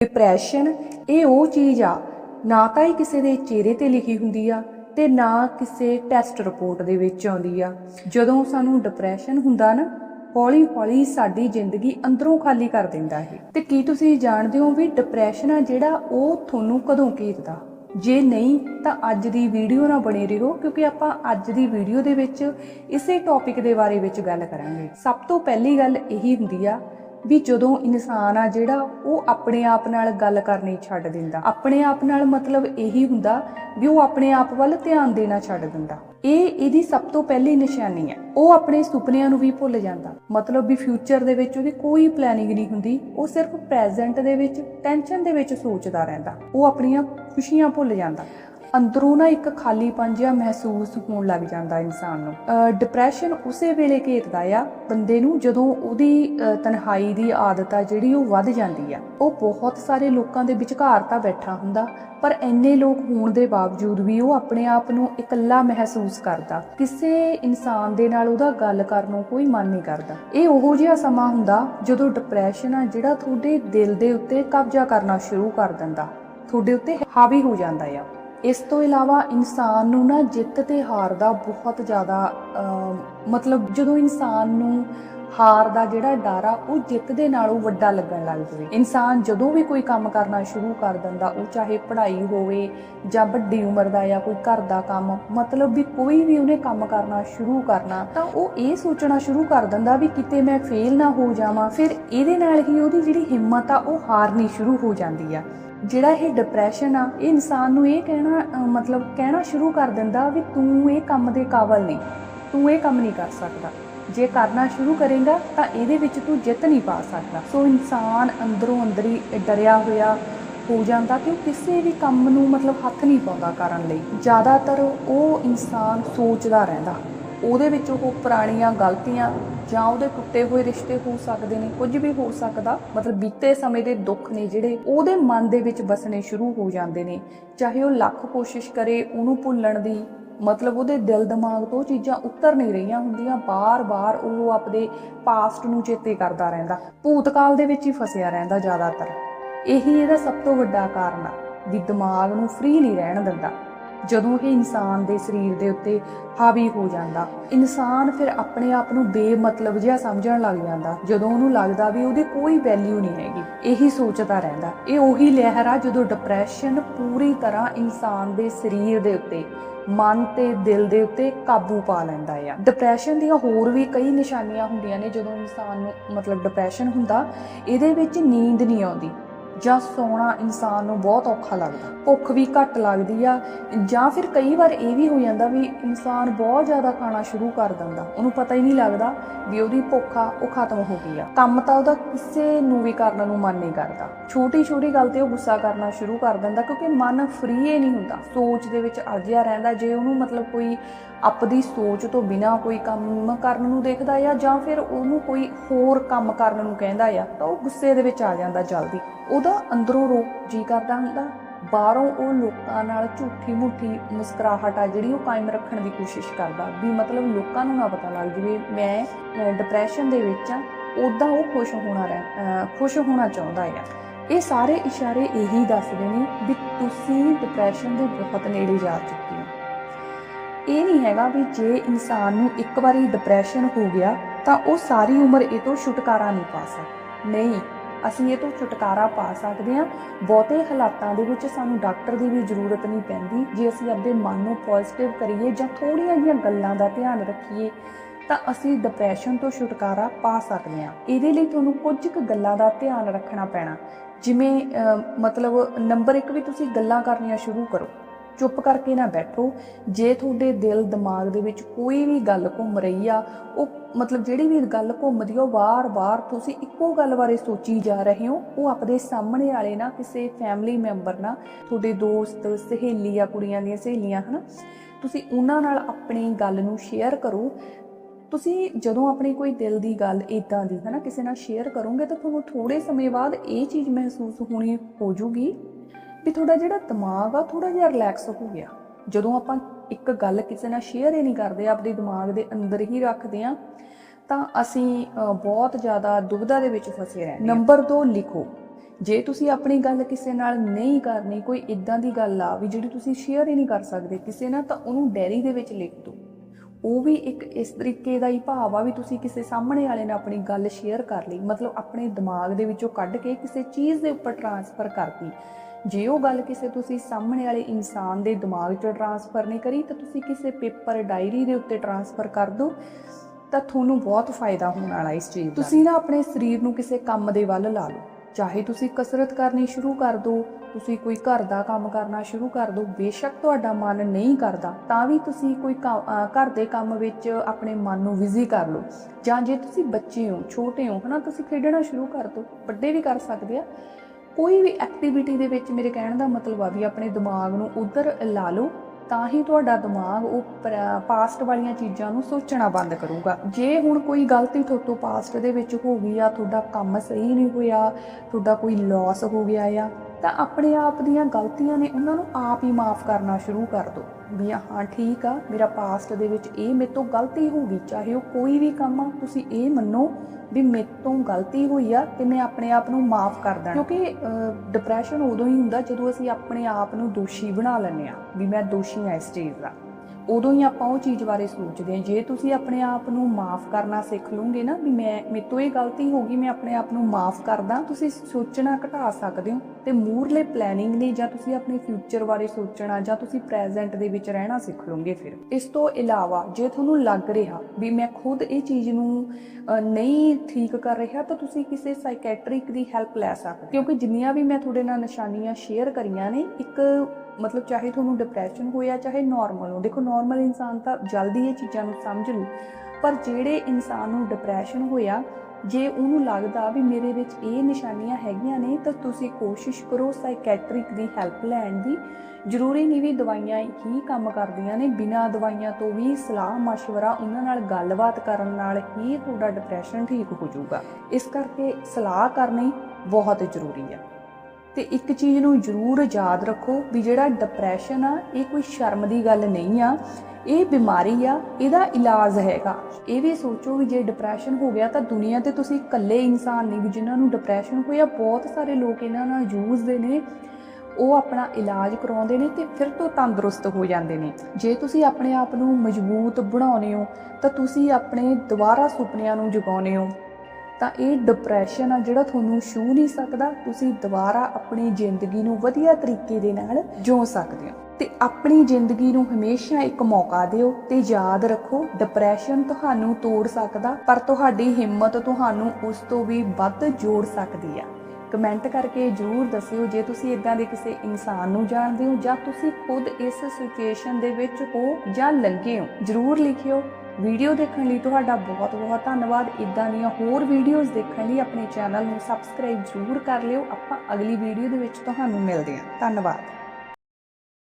Depression ਇਹ ਉਹ ਚੀਜ਼ ਆ, ਨਾ ਤਾਂ ਇਹ ਕਿਸੇ ਦੇ ਚਿਹਰੇ ਤੇ ਲਿਖੀ ਹੁੰਦੀ ਆ ਤੇ ਨਾ ਕਿਸੇ ਟੈਸਟ ਰਿਪੋਰਟ ਦੇ ਵਿੱਚ ਆਉਂਦੀ ਆ। ਜਦੋਂ ਸਾਨੂੰ ਡਿਪਰੈਸ਼ਨ ਹੁੰਦਾ ਨਾ ਹੌਲੀ ਹੌਲੀ ਸਾਡੀ ਜ਼ਿੰਦਗੀ ਅੰਦਰੋਂ ਖਾਲੀ ਕਰ ਦਿੰਦਾ ਹੈ ਤੇ ਕੀ ਤੁਸੀਂ ਜਾਣਦੇ ਹੋ ਵੀ ਡਿਪਰੈਸ਼ਨ ਆ ਜਿਹੜਾ ਉਹ ਤੁਹਾਨੂੰ ਕਦੋਂ ਘੇਰਦਾ? ਜੇ ਨਹੀਂ, ਤਾਂ ਅੱਜ ਦੀ ਵੀਡੀਓ ਨਾਲ ਬਣੇ ਰਹੋ, ਕਿਉਂਕਿ ਆਪਾਂ ਅੱਜ ਦੀ ਵੀਡੀਓ ਦੇ ਵਿੱਚ ਇਸੇ ਟੌਪਿਕ ਦੇ ਬਾਰੇ ਵਿੱਚ ਗੱਲ ਕਰਾਂਗੇ। ਸਭ ਤੋਂ ਪਹਿਲੀ ਗੱਲ ਇਹੀ ਹੁੰਦੀ ਆ ਵੀ ਜਦੋਂ ਇਨਸਾਨ ਆ ਜਿਹੜਾ, ਉਹ ਆਪਣੇ ਆਪ ਨਾਲ ਗੱਲ ਕਰਨੀ ਛੱਡ ਦਿੰਦਾ। ਆਪਣੇ ਆਪ ਨਾਲ ਮਤਲਬ ਇਹੀ ਹੁੰਦਾ ਵੀ ਉਹ ਆਪਣੇ ਆਪ ਵੱਲ ਧਿਆਨ ਦੇਣਾ ਛੱਡ ਦਿੰਦਾ। ਇਹ ਇਹਦੀ ਸਭ ਤੋਂ ਪਹਿਲੀ ਨਿਸ਼ਾਨੀ ਹੈ। ਉਹ ਆਪਣੇ ਸੁਪਨਿਆਂ ਨੂੰ ਵੀ ਭੁੱਲ ਜਾਂਦਾ। ਮਤਲਬ ਵੀ ਫਿਊਚਰ ਦੇ ਵਿੱਚ ਉਹਦੀ ਕੋਈ ਪਲੈਨਿੰਗ ਨਹੀਂ ਹੁੰਦੀ। ਉਹ ਸਿਰਫ ਪ੍ਰੈਜ਼ੈਂਟ ਦੇ ਵਿੱਚ ਟੈਨਸ਼ਨ ਦੇ ਵਿੱਚ ਸੋਚਦਾ ਰਹਿੰਦਾ। ਉਹ ਆਪਣੀਆਂ ਖੁਸ਼ੀਆਂ ਭੁੱਲ ਜਾਂਦਾ। ਅੰਦਰੋਂ ਨਾ ਇੱਕ ਖਾਲੀਪਨ ਜਿਹਾ ਮਹਿਸੂਸ ਹੋਣ ਲੱਗ ਜਾਂਦਾ ਇਨਸਾਨ ਨੂੰ। ਡਿਪਰੈਸ਼ਨ ਉਸੇ ਵੇਲੇ ਘੇਰਦਾ ਆ ਬੰਦੇ ਨੂੰ ਜਦੋਂ ਉਹਦੀ ਤਨਹਾਈ ਦੀ ਆਦਤ ਆ ਜਿਹੜੀ ਉਹ ਵੱਧ ਜਾਂਦੀ ਆ। ਉਹ ਬਹੁਤ ਸਾਰੇ ਲੋਕਾਂ ਦੇ ਵਿਚਕਾਰ ਤਾਂ ਬੈਠਾ ਹੁੰਦਾ, ਪਰ ਇੰਨੇ ਲੋਕ ਹੋਣ ਦੇ ਬਾਵਜੂਦ ਵੀ ਉਹ ਆਪਣੇ ਆਪ ਨੂੰ ਇਕੱਲਾ ਮਹਿਸੂਸ ਕਰਦਾ। ਕਿਸੇ ਇਨਸਾਨ ਦੇ ਨਾਲ ਉਹਦਾ ਗੱਲ ਕਰਨ ਨੂੰ ਕੋਈ ਮਨ ਨਹੀਂ ਕਰਦਾ। ਇਹ ਉਹੋ ਜਿਹਾ ਸਮਾਂ ਹੁੰਦਾ ਜਦੋਂ ਡਿਪਰੈਸ਼ਨ ਆ ਜਿਹੜਾ ਤੁਹਾਡੇ ਦਿਲ ਦੇ ਉੱਤੇ ਕਬਜ਼ਾ ਕਰਨਾ ਸ਼ੁਰੂ ਕਰ ਦਿੰਦਾ। ਤੁਹਾਡੇ ਉੱਤੇ ਹਾਵੀ ਹੋ ਜਾਂਦਾ ਆ। ਇਸ ਤੋਂ ਇਲਾਵਾ ਇਨਸਾਨ ਨੂੰ ਨਾ ਜਿੱਤ ਤੇ ਹਾਰ ਦਾ ਬਹੁਤ ਜ਼ਿਆਦਾ ਮਤਲਬ ਜਦੋਂ ਇਨਸਾਨ ਨੂੰ ਹਾਰ ਦਾ ਜਿਹੜਾ ਡਰ ਆ, ਉਹ ਜਿੱਤ ਦੇ ਨਾਲੋਂ ਵੱਡਾ ਲੱਗਣ ਲੱਗ ਜਾਵੇ। ਇਨਸਾਨ ਜਦੋਂ ਵੀ ਕੋਈ ਕੰਮ ਕਰਨਾ ਸ਼ੁਰੂ ਕਰ ਦਿੰਦਾ, ਉਹ ਚਾਹੇ ਪੜ੍ਹਾਈ ਹੋਵੇ ਜਾਂ ਵੱਡੀ ਉਮਰ ਦਾ ਜਾਂ ਕੋਈ ਘਰ ਦਾ ਕੰਮ, ਮਤਲਬ ਵੀ ਕੋਈ ਵੀ ਉਹਨੇ ਕੰਮ ਕਰਨਾ ਸ਼ੁਰੂ ਕਰਨਾ, ਤਾਂ ਉਹ ਇਹ ਸੋਚਣਾ ਸ਼ੁਰੂ ਕਰ ਦਿੰਦਾ ਵੀ ਕਿਤੇ ਮੈਂ ਫੇਲ ਨਾ ਹੋ ਜਾਵਾਂ, ਫਿਰ ਇਹਦੇ ਨਾਲ ਹੀ ਉਹਦੀ ਜਿਹੜੀ ਹਿੰਮਤ ਆ, ਉਹ ਹਾਰਨੀ ਸ਼ੁਰੂ ਹੋ ਜਾਂਦੀ ਆ। ਜਿਹੜਾ ਇਹ ਡਿਪਰੈਸ਼ਨ ਆ, ਇਹ ਇਨਸਾਨ ਨੂੰ ਇਹ ਕਹਿਣਾ ਮਤਲਬ ਕਹਿਣਾ ਸ਼ੁਰੂ ਕਰ ਦਿੰਦਾ ਵੀ ਤੂੰ ਇਹ ਕੰਮ ਦੇ ਕਾਬਲ ਨਹੀਂ, ਤੂੰ ਇਹ ਕੰਮ ਨਹੀਂ ਕਰ ਸਕਦਾ। ਜੇ ਕਰਨਾ ਸ਼ੁਰੂ ਕਰੇਗਾ ਤਾਂ ਇਹਦੇ ਵਿੱਚ ਤੂੰ ਜਿੱਤ ਨਹੀਂ ਪਾ ਸਕਦਾ। ਸੋ ਇਨਸਾਨ ਅੰਦਰੋਂ ਅੰਦਰੀ ਡਰਿਆ ਹੋਇਆ ਹੋ ਜਾਂਦਾ ਕਿ ਉਹ ਕਿਸੇ ਵੀ ਕੰਮ ਨੂੰ ਮਤਲਬ ਹੱਥ ਨਹੀਂ ਪਾਉਂਦਾ ਕਰਨ ਲਈ। ਜ਼ਿਆਦਾਤਰ ਉਹ ਇਨਸਾਨ ਸੋਚਦਾ ਰਹਿੰਦਾ। ਉਹਦੇ ਵਿੱਚ ਉਹ ਪੁਰਾਣੀਆਂ ਗਲਤੀਆਂ ਜਾਂ ਉਹਦੇ ਟੁੱਟੇ ਹੋਏ ਰਿਸ਼ਤੇ ਹੋ ਸਕਦੇ ਨੇ, ਕੁਝ ਵੀ ਹੋ ਸਕਦਾ, ਮਤਲਬ ਬੀਤੇ ਸਮੇਂ ਦੇ ਦੁੱਖ ਨੇ ਜਿਹੜੇ ਉਹਦੇ ਮਨ ਦੇ ਵਿੱਚ ਵਸਣੇ ਸ਼ੁਰੂ ਹੋ ਜਾਂਦੇ ਨੇ। ਚਾਹੇ ਉਹ ਲੱਖ ਕੋਸ਼ਿਸ਼ ਕਰੇ, ਉਹਨੂੰ ਭੁੱਲਣ ਦੀ, ਮਤਲਬ ਉਹਦੇ ਦਿਲ ਦਿਮਾਗ ਤੋਂ ਉਹ ਚੀਜ਼ਾਂ ਉਤਰ ਨਹੀਂ ਰਹੀਆਂ ਹੁੰਦੀਆਂ, ਬਾਰ-ਬਾਰ ਉਹ ਆਪਣੇ ਪਾਸਟ ਨੂੰ ਚੇਤੇ ਕਰਦਾ ਰਹਿੰਦਾ, ਭੂਤਕਾਲ ਦੇ ਵਿੱਚ ਹੀ ਫਸਿਆ ਰਹਿੰਦਾ ਜ਼ਿਆਦਾਤਰ। ਇਹੀ ਇਹਦਾ ਸਭ ਤੋਂ ਵੱਡਾ ਕਾਰਨ ਆ, ਵੀ ਦਿਮਾਗ ਨੂੰ ਫ੍ਰੀ ਨਹੀਂ ਰਹਿਣ ਦਿੰਦਾ। ਜਦੋਂ ਇਹ ਇਨਸਾਨ ਦੇ ਸਰੀਰ ਦੇ ਉੱਤੇ ਹਾਵੀ ਹੋ ਜਾਂਦਾ। ਇਨਸਾਨ ਫਿਰ ਆਪਣੇ ਆਪ ਨੂੰ ਬੇਮਤਲਬ ਜਿਹਾ ਸਮਝਣ ਲੱਗ ਜਾਂਦਾ। ਜਦੋਂ ਉਹਨੂੰ ਲੱਗਦਾ ਵੀ ਉਹਦੀ ਕੋਈ ਵੈਲਿਊ ਨਹੀਂ ਹੈਗੀ, ਇਹੀ ਸੋਚਦਾ ਰਹਿੰਦਾ। ਇਹ ਉਹੀ ਲਹਿਰ ਆ ਜਦੋਂ ਡਿਪਰੈਸ਼ਨ ਪੂਰੀ ਤਰ੍ਹਾਂ ਇਨਸਾਨ ਦੇ ਸਰੀਰ ਦੇ ਉੱਤੇ, ਮਨ ਤੇ ਦਿਲ ਦੇ ਉੱਤੇ ਕਾਬੂ ਪਾ ਲੈਂਦਾ ਆ। ਡਿਪਰੈਸ਼ਨ ਦੀਆਂ ਹੋਰ ਵੀ ਕਈ ਨਿਸ਼ਾਨੀਆਂ ਹੁੰਦੀਆਂ ਨੇ ਜਦੋਂ ਇਨਸਾਨ ਨੂੰ ਮਤਲਬ ਡਿਪਰੈਸ਼ਨ ਹੁੰਦਾ, ਇਹਦੇ ਵਿੱਚ ਨੀਂਦ ਨਹੀਂ ਆਉਂਦੀ। ਜਾਂ ਸੌਣਾ ਇਨਸਾਨ ਨੂੰ ਬਹੁਤ ਔਖਾ ਲੱਗਦਾ। ਭੁੱਖ ਵੀ ਘੱਟ ਲੱਗਦੀ ਆ, ਜਾਂ ਫਿਰ ਕਈ ਵਾਰ ਇਹ ਵੀ ਹੋ ਜਾਂਦਾ ਵੀ ਇਨਸਾਨ ਬਹੁਤ ਜ਼ਿਆਦਾ ਖਾਣਾ ਸ਼ੁਰੂ ਕਰ ਦਿੰਦਾ। ਉਹਨੂੰ ਪਤਾ ਹੀ ਨਹੀਂ ਲੱਗਦਾ ਵੀ ਉਹਦੀ ਭੁੱਖ ਆ, ਉਹ ਖਤਮ ਹੋ ਗਈ ਆ। ਕੰਮ ਤਾਂ ਉਹਦਾ ਕਿਸੇ ਨੂੰ ਵੀ ਕਰਨ ਨੂੰ ਮਨ ਨਹੀਂ ਕਰਦਾ। ਛੋਟੀ ਛੋਟੀ ਗੱਲ ਤੇ ਉਹ ਗੁੱਸਾ ਕਰਨਾ ਸ਼ੁਰੂ ਕਰ ਦਿੰਦਾ ਕਿਉਂਕਿ ਮਨ ਫਰੀ ਹੀ ਨਹੀਂ ਹੁੰਦਾ। ਸੋਚ ਦੇ ਵਿੱਚ ਅਲਝਿਆ ਰਹਿੰਦਾ, ਜੇ ਉਹਨੂੰ ਮਤਲਬ ਕੋਈ ਆਪਦੀ ਸੋਚ ਤੋਂ ਬਿਨਾ ਕੋਈ ਕੰਮ ਕਰਨ ਨੂੰ ਦੇਖਦਾ ਆ ਜਾਂ ਫਿਰ ਉਹਨੂੰ ਕੋਈ ਹੋਰ ਕੰਮ ਕਰਨ ਨੂੰ ਕਹਿੰਦਾ ਆ, ਤਾਂ ਉਹ ਗੁੱਸੇ ਦੇ ਵਿੱਚ ਆ ਜਾਂਦਾ ਜਲਦੀ। ਉਹਦਾ ਅੰਦਰੋਂ ਰੋਕ ਜੀ ਕਰਦਾ ਹੁੰਦਾ। ਬਾਹਰੋਂ ਉਹ ਲੋਕਾਂ ਨਾਲ ਝੂਠੀ ਮੁੱਠੀ ਮੁਸਕਰਾਹਟ ਆ ਜਿਹੜੀ ਉਹ ਕਾਇਮ ਰੱਖਣ ਦੀ ਕੋਸ਼ਿਸ਼ ਕਰਦਾ। ਵੀ ਮਤਲਬ ਲੋਕਾਂ ਨੂੰ ਨਾ ਪਤਾ ਲੱਗ ਜਵੇ, ਮੈਂ ਡਿਪਰੈਸ਼ਨ ਦੇ ਵਿੱਚ ਆ ਉਦਾਂ ਉਹ ਖੁਸ਼ ਹੋਣਾ ਰਹਿ ਖੁਸ਼ ਹੋਣਾ ਚਾਹੁੰਦਾ ਆ। ਇਹ ਸਾਰੇ ਇਸ਼ਾਰੇ ਇਹੀ ਦੱਸਦੇ ਨੇ ਵੀ ਤੁਸੀਂ ਡਿਪਰੈਸ਼ਨ ਦੇ ਬਹੁਤ ਨੇੜੇ ਜਾ ਚੁੱਕੇ ਹੋ। ਇਹ ਨਹੀਂ ਹੈਗਾ ਵੀ ਜੇ ਇਨਸਾਨ ਨੂੰ ਇੱਕ ਵਾਰੀ ਡਿਪਰੈਸ਼ਨ ਹੋ ਗਿਆ, ਤਾਂ ਉਹ ਸਾਰੀ ਉਮਰ ਇਹ ਤੋਂ ਛੁਟਕਾਰਾ ਨਹੀਂ ਪਾ ਸਕਦਾ। ਨਹੀਂ ਅਸੀਂ ਇਹ ਤੋਂ ਛੁਟਕਾਰਾ ਪਾ ਸਕਦੇ ਹਾਂ। ਬਹੁਤੇ ਹਾਲਾਤਾਂ ਦੇ ਵਿੱਚ ਸਾਨੂੰ ਡਾਕਟਰ ਦੀ ਵੀ ਜ਼ਰੂਰਤ ਨਹੀਂ ਪੈਂਦੀ। ਜੇ ਅਸੀਂ ਆਪਣੇ ਮਨ ਨੂੰ ਪੋਜ਼ਿਟਿਵ ਕਰੀਏ ਜਾਂ ਥੋੜੀਆਂ ਜਿਹੀਆਂ ਗੱਲਾਂ ਦਾ ਧਿਆਨ ਰੱਖੀਏ, ਤਾਂ ਅਸੀਂ ਡਿਪਰੈਸ਼ਨ ਤੋਂ ਛੁਟਕਾਰਾ ਪਾ ਸਕਦੇ ਹਾਂ। ਇਹਦੇ ਲਈ ਤੁਹਾਨੂੰ ਕੁਝ ਕੁ ਗੱਲਾਂ ਦਾ ਧਿਆਨ ਰੱਖਣਾ ਪੈਣਾ। ਜਿਵੇਂ ਮਤਲਬ ਨੰਬਰ 1 ਵੀ ਤੁਸੀਂ ਗੱਲਾਂ ਕਰਨੀਆਂ ਸ਼ੁਰੂ ਕਰੋ। ਚੁੱਪ ਕਰਕੇ ਨਾ ਬੈਠੋ। ਜੇ ਤੁਹਾਡੇ ਦਿਲ ਦਿਮਾਗ ਦੇ ਵਿੱਚ ਕੋਈ ਵੀ ਗੱਲ ਘੁੰਮ ਰਹੀ ਆ, ਉਹ ਮਤਲਬ ਜਿਹੜੀ ਵੀ ਗੱਲ ਘੁੰਮਦੀ ਉਹ ਵਾਰ-ਵਾਰ ਤੁਸੀਂ ਇੱਕੋ ਗੱਲ ਬਾਰੇ ਸੋਚੀ ਜਾ ਰਹੇ ਹੋ, ਉਹ ਆਪਣੇ ਸਾਹਮਣੇ ਵਾਲੇ ਨਾ, ਕਿਸੇ ਫੈਮਿਲੀ ਮੈਂਬਰ ਨਾਲ ਤੁਹਾਡੇ ਦੋਸਤ, ਸਹੇਲੀ ਜਾਂ ਕੁੜੀਆਂ ਦੀਆਂ ਸਹੇਲੀਆਂ, ਹਨ, ਤੁਸੀਂ ਉਹਨਾਂ ਨਾਲ ਆਪਣੀ ਗੱਲ ਨੂੰ ਸ਼ੇਅਰ ਕਰੋ। ਤੁਸੀਂ ਜਦੋਂ ਆਪਣੀ ਕੋਈ ਦਿਲ ਦੀ ਗੱਲ ਇਦਾਂ ਦੀ ਹੈ ਨਾ ਕਿਸੇ ਨਾਲ ਸ਼ੇਅਰ ਕਰੋਗੇ, ਤਾਂ ਤੁਹਾਨੂੰ ਥੋੜੇ ਸਮੇਂ ਬਾਅਦ ਇਹ ਚੀਜ਼ ਮਹਿਸੂਸ ਹੋਣੀ ਹੋ ਜੂਗੀ। ਵੀ ਤੁਹਾਡਾ ਜਿਹੜਾ ਦਿਮਾਗ ਆ ਥੋੜਾ ਜਿਹਾ ਰਿਲੈਕਸ ਹੋ ਗਿਆ। ਜਦੋਂ ਆਪਾਂ ਇੱਕ ਗੱਲ ਕਿਸੇ ਨਾਲ ਸ਼ੇਅਰ ਹੀ ਨਹੀਂ ਕਰਦੇ ਆਪਣੇ ਦਿਮਾਗ ਦੇ ਅੰਦਰ ਹੀ ਰੱਖਦੇ ਆ ਤਾਂ ਅਸੀਂ ਬਹੁਤ ਜ਼ਿਆਦਾ ਦੁਬਿਧਾ ਦੇ ਵਿੱਚ ਫਸੇ ਰਹਿੰਦੇ ਨੰਬਰ 2 ਲਿਖੋ। ਜੇ ਤੁਸੀਂ ਆਪਣੀ ਗੱਲ ਕਿਸੇ ਨਾਲ ਨਹੀਂ ਕਰਨੀ, ਕੋਈ ਇਦਾਂ ਦੀ ਗੱਲ ਆ ਵੀ ਜਿਹੜੀ ਤੁਸੀਂ ਸ਼ੇਅਰ ਹੀ ਨਹੀਂ ਕਰ ਸਕਦੇ ਕਿਸੇ ਨਾਲ, ਤਾਂ ਉਹਨੂੰ ਡੈਰੀ ਦੇ ਵਿੱਚ ਲਿਖ ਦਿਓ। ਉਹ ਵੀ ਇੱਕ ਇਸ ਤਰੀਕੇ ਦਾ ਹੀ ਭਾਵ ਆ ਵੀ ਤੁਸੀਂ ਕਿਸੇ ਸਾਹਮਣੇ ਵਾਲੇ ਨਾਲ ਆਪਣੀ ਗੱਲ ਸ਼ੇਅਰ ਕਰ ਲਈ। ਮਤਲਬ ਆਪਣੇ ਦਿਮਾਗ ਦੇ ਵਿੱਚੋਂ ਕੱਢ ਕੇ ਕਿਸੇ ਚੀਜ਼ ਦੇ ਉੱਪਰ ਟਰਾਂਸਫਰ ਕਰਤੀ ਜੇ ਉਹ ਗੱਲ ਕਿਸੇ ਤੁਸੀਂ ਸਾਹਮਣੇ ਵਾਲੇ ਇਨਸਾਨ ਦੇ ਦਿਮਾਗ 'ਚ ਟਰਾਂਸਫਰ ਨਹੀਂ ਕਰੀ, ਤਾਂ ਤੁਸੀਂ ਕਿਸੇ ਪੇਪਰ ਡਾਇਰੀ ਦੇ ਉੱਤੇ ਟਰਾਂਸਫਰ ਕਰ ਦਿਓ ਤਾਂ ਤੁਹਾਨੂੰ ਬਹੁਤ ਫਾਇਦਾ ਹੋਣ ਵਾਲਾ ਇਸ ਚੀਜ਼ ਦਾ। ਤੁਸੀਂ ਨਾ ਆਪਣੇ ਸਰੀਰ ਨੂੰ ਕਿਸੇ ਕੰਮ ਦੇ ਵੱਲ ਲਾ ਲਓ। ਚਾਹੇ ਤੁਸੀਂ ਕਸਰਤ ਕਰਨੀ ਸ਼ੁਰੂ ਕਰ ਦਿਓ ਤੁਸੀਂ ਕੋਈ ਘਰ ਦਾ ਕੰਮ ਕਰਨਾ ਸ਼ੁਰੂ ਕਰ ਦਿਓ ਬੇਸ਼ੱਕ ਤੁਹਾਡਾ ਮਨ ਨਹੀਂ ਕਰਦਾ, ਤਾਂ ਵੀ ਤੁਸੀਂ ਕੋਈ ਕੰਮ- ਘਰ ਦੇ ਕੰਮ ਵਿੱਚ ਆਪਣੇ ਮਨ ਨੂੰ ਬਿਜ਼ੀ ਕਰ ਲਓ। ਜਾਂ ਜੇ ਤੁਸੀਂ ਬੱਚੇ ਹੋ, ਛੋਟੇ ਹੋ, ਹਨਾ, ਤੁਸੀਂ ਖੇਡਣਾ ਸ਼ੁਰੂ ਕਰ ਦਿਓ ਵੱਡੇ ਵੀ ਕਰ ਸਕਦੇ ਆ। ਕੋਈ ਵੀ ਐਕਟੀਵਿਟੀ ਦੇ ਵਿੱਚ ਮੇਰੇ ਕਹਿਣ ਦਾ ਮਤਲਬ ਆ ਵੀ ਆਪਣੇ ਦਿਮਾਗ ਨੂੰ ਉਧਰ ਲਾ ਲਓ, ਤਾਂ ਹੀ ਤੁਹਾਡਾ ਦਿਮਾਗ ਉਹ ਪਾਸਟ ਵਾਲੀਆਂ ਚੀਜ਼ਾਂ ਨੂੰ ਸੋਚਣਾ ਬੰਦ ਕਰੂਗਾ। ਜੇ ਹੁਣ ਕੋਈ ਗਲਤੀ ਤੁਹਾਤੋਂ ਪਾਸਟ ਦੇ ਵਿੱਚ ਹੋ ਗਈ ਆ, ਤੁਹਾਡਾ ਕੰਮ ਸਹੀ ਨਹੀਂ ਹੋਇਆ, ਤੁਹਾਡਾ ਕੋਈ ਲਾਸ ਹੋ ਗਿਆ ਆ ਤਾਂ ਆਪਣੇ ਆਪ ਦੀਆਂ ਗਲਤੀਆਂ ਨੇ ਉਹਨਾਂ ਨੂੰ ਆਪ ਹੀ ਮਾਫ ਕਰਨਾ ਸ਼ੁਰੂ ਕਰ ਦਿਓ ਵੀ ਹਾਂ ਠੀਕ ਆ, ਮੇਰਾ ਪਾਸਟ ਦੇ ਵਿੱਚ ਇਹ ਮੇਰੇ ਤੋਂ ਗਲਤੀ ਹੋ ਗਈ, ਚਾਹੇ ਉਹ ਕੋਈ ਵੀ ਕੰਮ ਆ, ਤੁਸੀਂ ਇਹ ਮੰਨੋ ਵੀ ਮੇਰੇ ਤੋਂ ਗਲਤੀ ਹੋਈ ਆ ਤੇ ਮੈਂ ਆਪਣੇ ਆਪ ਨੂੰ ਮਾਫ ਕਰ ਦਾਂ ਕਿਉਂਕਿ ਡਿਪਰੈਸ਼ਨ ਉਦੋਂ ਹੀ ਹੁੰਦਾ ਜਦੋਂ ਅਸੀਂ ਆਪਣੇ ਆਪ ਨੂੰ ਦੋਸ਼ੀ ਬਣਾ ਲੈਂਦੇ ਆ ਵੀ ਮੈਂ ਦੋਸ਼ੀ ਆ ਇਸ ਚੀਜ਼ ਦਾ। ਉਦੋਂ ਹੀ ਆਪਾਂ ਉਹ ਚੀਜ਼ ਬਾਰੇ ਸੋਚਦੇ ਹਾਂ। ਜੇ ਤੁਸੀਂ ਆਪਣੇ ਆਪ ਨੂੰ ਮਾਫ ਕਰਨਾ ਸਿੱਖ ਲਓਗੇ ਨਾ ਵੀ ਮੈਂ, ਮੇਰੇ ਤੋਂ ਇਹ ਗਲਤੀ ਹੋ ਗਈ, ਮੈਂ ਆਪਣੇ ਆਪ ਨੂੰ ਮਾਫ ਕਰਦਾ, ਤੁਸੀਂ ਸੋਚਣਾ ਘਟਾ ਸਕਦੇ ਹੋ। ਤੇ ਮੂਰਲੇ ਪਲੈਨਿੰਗ ਨੇ ਜਾਂ ਤੁਸੀਂ ਆਪਣੇ ਫਿਊਚਰ ਬਾਰੇ ਸੋਚਣਾ ਜਾਂ ਤੁਸੀਂ ਪ੍ਰੈਜ਼ੈਂਟ ਦੇ ਵਿੱਚ ਰਹਿਣਾ ਸਿੱਖ ਲਓਗੇ ਫਿਰ। ਇਸ ਤੋਂ ਇਲਾਵਾ ਜੇ ਤੁਹਾਨੂੰ ਲੱਗ ਰਿਹਾ ਵੀ ਮੈਂ ਖੁਦ ਇਹ ਚੀਜ਼ ਨੂੰ ਨਹੀਂ ਠੀਕ ਕਰ ਰਿਹਾ, ਤਾਂ ਤੁਸੀਂ ਕਿਸੇ ਸਾਈਕੈਟ੍ਰਿਕ ਦੀ ਹੈਲਪ ਲੈ ਸਕਦੇ ਕਿਉਂਕਿ ਜਿੰਨੀਆਂ ਵੀ ਮੈਂ ਤੁਹਾਡੇ ਨਾਲ ਨਿਸ਼ਾਨੀਆਂ ਸ਼ੇਅਰ ਕਰੀਆਂ ਨੇ, ਇੱਕ ਮਤਲਬ ਚਾਹੇ ਤੁਹਾਨੂੰ ਡਿਪਰੈਸ਼ਨ ਹੋਇਆ, ਚਾਹੇ ਨਾਰਮਲ ਹੋ। ਦੇਖੋ ਨਾਰਮਲ ਇਨਸਾਨ ਤਾਂ ਜਲਦੀ ਇਹ ਚੀਜ਼ਾਂ ਨੂੰ ਸਮਝ ਲੂ। ਪਰ ਜਿਹੜੇ ਇਨਸਾਨ ਨੂੰ ਡਿਪਰੈਸ਼ਨ ਹੋਇਆ, ਜੇ ਉਹਨੂੰ ਲੱਗਦਾ ਵੀ ਮੇਰੇ ਵਿੱਚ ਇਹ ਨਿਸ਼ਾਨੀਆਂ ਹੈਗੀਆਂ ਨੇ, ਤਾਂ ਤੁਸੀਂ ਕੋਸ਼ਿਸ਼ ਕਰੋ ਸਾਈਕੈਟ੍ਰਿਕ ਦੀ ਹੈਲਪ ਲੈਣ ਦੀ। ਜ਼ਰੂਰੀ ਨਹੀਂ ਵੀ ਦਵਾਈਆਂ ਹੀ ਕੰਮ ਕਰਦੀਆਂ ਨੇ, ਬਿਨਾਂ ਦਵਾਈਆਂ ਤੋਂ ਵੀ ਸਲਾਹ مشਵਰਾ ਉਹਨਾਂ ਨਾਲ ਗੱਲਬਾਤ ਕਰਨ ਨਾਲ ਹੀ ਤੁਹਾਡਾ ਡਿਪਰੈਸ਼ਨ ਠੀਕ ਹੋ ਜਾਊਗਾ। ਇਸ ਕਰਕੇ ਸਲਾਹ ਕਰਨੀ ਬਹੁਤ ਜ਼ਰੂਰੀ ਹੈ। ਤੇ ਇੱਕ ਚੀਜ਼ ਨੂੰ ਜ਼ਰੂਰ ਯਾਦ ਰੱਖੋ ਵੀ ਜਿਹੜਾ ਡਿਪਰੈਸ਼ਨ ਆ, ਇਹ ਕੋਈ ਸ਼ਰਮ ਦੀ ਗੱਲ ਨਹੀਂ ਆ। ਇਹ ਬਿਮਾਰੀ ਆ, ਇਹਦਾ ਇਲਾਜ ਹੈਗਾ। ਇਹ ਵੀ ਸੋਚੋ ਵੀ ਜੇ ਡਿਪਰੈਸ਼ਨ ਹੋ ਗਿਆ ਤਾਂ ਦੁਨੀਆ ਤੇ ਤੁਸੀਂ ਇਕੱਲੇ ਇਨਸਾਨ ਨਹੀਂ ਵੀ ਜਿਨ੍ਹਾਂ ਨੂੰ ਡਿਪਰੈਸ਼ਨ ਹੋਇਆ, ਬਹੁਤ ਸਾਰੇ ਲੋਕ ਇਹਨਾਂ ਨਾਲ ਜੂਝਦੇ ਨੇ। ਉਹ ਆਪਣਾ ਇਲਾਜ ਕਰਾਉਂਦੇ ਨੇ ਤੇ ਫਿਰ ਤੋਂ ਤੰਦਰੁਸਤ ਹੋ ਜਾਂਦੇ ਨੇ। ਜੇ ਤੁਸੀਂ ਆਪਣੇ ਆਪ ਨੂੰ ਮਜ਼ਬੂਤ ਬਣਾਉਨੇ ਹੋ, ਤਾਂ ਤੁਸੀਂ ਆਪਣੇ ਦੁਬਾਰਾ ਸੁਪਨਿਆਂ ਨੂੰ ਜਗਾਉਨੇ ਹੋ। ਤਾਂ ਇਹ ਡਿਪਰੈਸ਼ਨ ਆ ਜਿਹੜਾ ਤੁਹਾਨੂੰ ਛੂ ਨਹੀਂ ਸਕਦਾ, ਤੁਸੀਂ ਦੁਬਾਰਾ ਆਪਣੀ ਜ਼ਿੰਦਗੀ ਨੂੰ ਵਧੀਆ ਤਰੀਕੇ ਦੇ ਨਾਲ ਜਿਉ ਸਕਦੇ ਹੋ। ਤੇ ਆਪਣੀ ਜ਼ਿੰਦਗੀ ਨੂੰ ਹਮੇਸ਼ਾ ਇੱਕ ਮੌਕਾ ਦਿਓ ਤੇ ਯਾਦ ਰੱਖੋ ਡਿਪਰੈਸ਼ਨ ਤੁਹਾਨੂੰ ਤੋੜ ਸਕਦਾ, ਪਰ ਤੁਹਾਡੀ ਹਿੰਮਤ ਤੁਹਾਨੂੰ ਉਸ ਤੋਂ ਵੀ ਵੱਧ ਜੋੜ ਸਕਦੀ ਆ। ਕਮੈਂਟ ਕਰਕੇ ਜਰੂਰ ਦੱਸਿਓ ਜੇ ਤੁਸੀਂ ਇਦਾਂ ਦੇ ਕਿਸੇ ਇਨਸਾਨ ਨੂੰ ਜਾਣਦੇ ਹੋ ਜਾਂ ਤੁਸੀਂ ਖੁਦ ਇਸ ਸਿਚੁਏਸ਼ਨ ਦੇ ਵਿੱਚ ਹੋ ਜਾਂ ਲੰਘੇ ਹੋ, ਜਰੂਰ ਲਿਖਿਓ। ਵੀਡੀਓ ਦੇਖਣ ਲਈ ਤੁਹਾਡਾ ਬਹੁਤ ਬਹੁਤ ਧੰਨਵਾਦ। ਇਦਾਂ ਦੀਆਂ ਹੋਰ ਵੀਡੀਓਜ਼ ਦੇਖਣ ਲਈ ਆਪਣੇ ਚੈਨਲ ਨੂੰ ਸਬਸਕ੍ਰਾਈਬ ਜਰੂਰ ਕਰ ਲਿਓ। ਆਪਾਂ ਅਗਲੀ ਵੀਡੀਓ ਦੇ ਵਿੱਚ ਤੁਹਾਨੂੰ ਮਿਲਦੇ ਹਾਂ। ਧੰਨਵਾਦ।